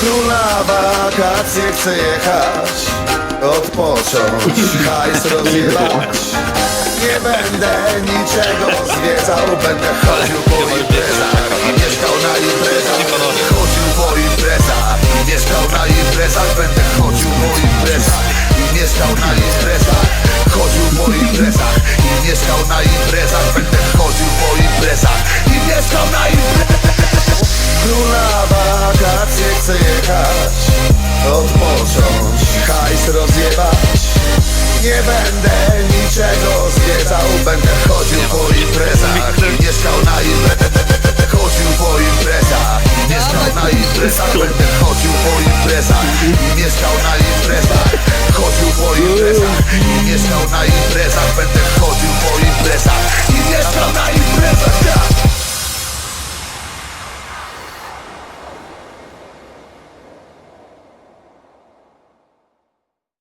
Król na wakacje chce jechać Odpocząć, hajs rozjebać. Nie będę niczego zwiedzał Będę chodził po imprezach. I mieszkał na imprezach. Chodził po imprezach. I mieszkał na imprezach. Będę chodził po imprezach. I mieszkał na imprezach. Chodził po imprezach. I mieszkał na imprezach. Będę chodził po imprezach hajs rozjebać Nie będę niczego zwiedzał Będę chodził po imprezach. I mieszkał na imprezach Chodził po imprezach. I mieszkał na imprezach Będę chodził po imprezach. I mieszkał na imprezach Chodził po imprezach. I mieszkał na imprezach Będę